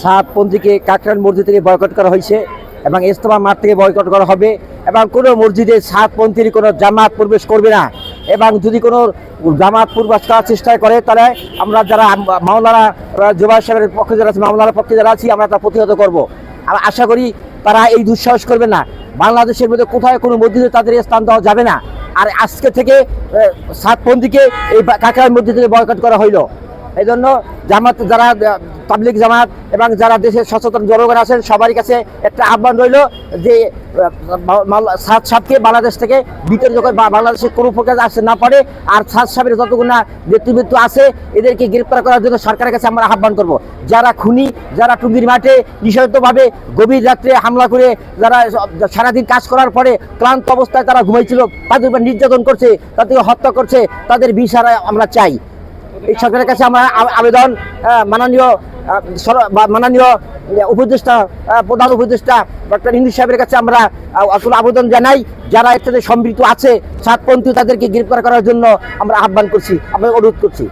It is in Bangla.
সাতপন্থীকে কাকরান মসজিদ থেকে বয়কট করা হয়েছে এবং ইস্তমা মাঠ থেকে বয়কট করা হবে এবং কোনো মসজিদে সাতপন্থীর কোনো জামাত প্রবেশ করবে না। এবং যদি কোনো জামাত প্রবেশ করার চেষ্টা করে, তাহলে আমরা যারা মাওলানা জোবাই সাহেবের পক্ষে যারা আছে, মাওলানার পক্ষে যারা আছি, আমরা তা প্রতিহত করব। আমরা আশা করি তারা এই দুঃসাহস করবে না। বাংলাদেশের মধ্যে কোথায় কোনো মসজিদে তাদের স্থান দেওয়া যাবে না। আর আজকে থেকে সাতপন্থীকে এই কাকরান মসজিদ থেকে বয়কট করা হইল। এই জন্য জামাত যারা আহ, তাবলিগ জামাত এবং যারা দেশের সচেতন জনগণ আছেন সবারই কাছে একটা আহ্বান রইল যে সাত সাতকে বাংলাদেশ থেকে যখন বা- বাংলাদেশে কোনো প্রকার আসতে না পারে। আর সাত সাহেবের যতগুলো নেতৃবৃত্ত আছে এদেরকে গ্রেপ্তার করার জন্য সরকারের কাছে আমরা আহ্বান করব। যারা খুনি যারা টুঙ্গির মাঠে নিষিদ্ধভাবে গভীর রাত্রে হামলা করে যারা সারাদিন কাজ করার পরে ক্লান্ত অবস্থায় তারা ঘুমাইছিল তাদের নির্যাতন করছে তাদেরকে হত্যা করছে তাদের বিচার আমরা চাই। এই সরকারের কাছে আমরা আবেদন মাননীয় মাননীয় উপদেষ্টা প্রধান উপদেষ্টা ডক্টর হিন্দু সাহেবের কাছে আমরা আসলে আবেদন জানাই। যারা এর সম্পৃক্ত আছে সাতপন্থী তাদেরকে গ্রেপ্তার করার জন্য আমরা আহ্বান করছি, আমরা অনুরোধ করছি।